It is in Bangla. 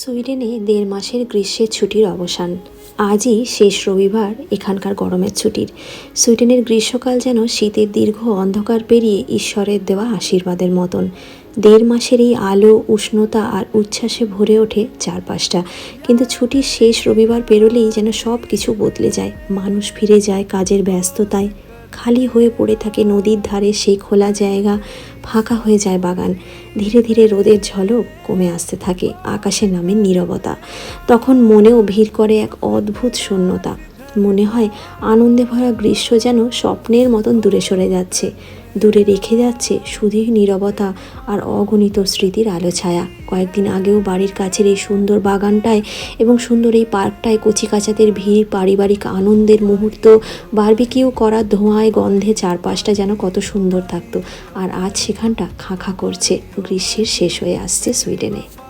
সুইডেনে দেড় মাসের গ্রীষ্মের ছুটির অবসান। আজই শেষ রবিবার এখানকার গরমের ছুটির। সুইডেনের গ্রীষ্মকাল যেন শীতের দীর্ঘ অন্ধকার পেরিয়ে ঈশ্বরের দেওয়া আশীর্বাদের মতন। দেড় মাসের এই আলো, উষ্ণতা আর উচ্ছ্বাসে ভরে ওঠে চারপাশটা। কিন্তু ছুটির শেষ রবিবার পেরোলেই যেন সব কিছু বদলে যায়। মানুষ ফিরে যায় কাজের ব্যস্ততায়। খালি হয়ে পড়ে থাকে নদীর ধারে সেই খোলা জায়গা, ফাঁকা হয়ে যায় বাগান। ধীরে ধীরে রোদের ঝলক কমে আসতে থাকে আকাশে নামে নীরবতা। তখন মনেও ভিড় করে এক অদ্ভুত শূন্যতা। মনে হয় আনন্দে ভরা গ্রীষ্ম যেন স্বপ্নের মতন দূরে সরে যাচ্ছে। দূরে রেখে যাচ্ছে শুধুই নীরবতা আর অগণিত স্মৃতির আলো ছায়া। কয়েকদিন আগেও বাড়ির কাছের এই সুন্দর বাগানটায় এবং সুন্দর এই পার্কটায় কচিকাচাদের ভিড়, পারিবারিক আনন্দের মুহূর্ত, বারবিকিউ করা ধোঁয়ায় গন্ধে চারপাশটা যেন কত সুন্দর থাকতো। আর আজ সেখানটা খাঁ খাঁ করছে। গ্রীষ্মের শেষ হয়ে আসছে সুইডেনে।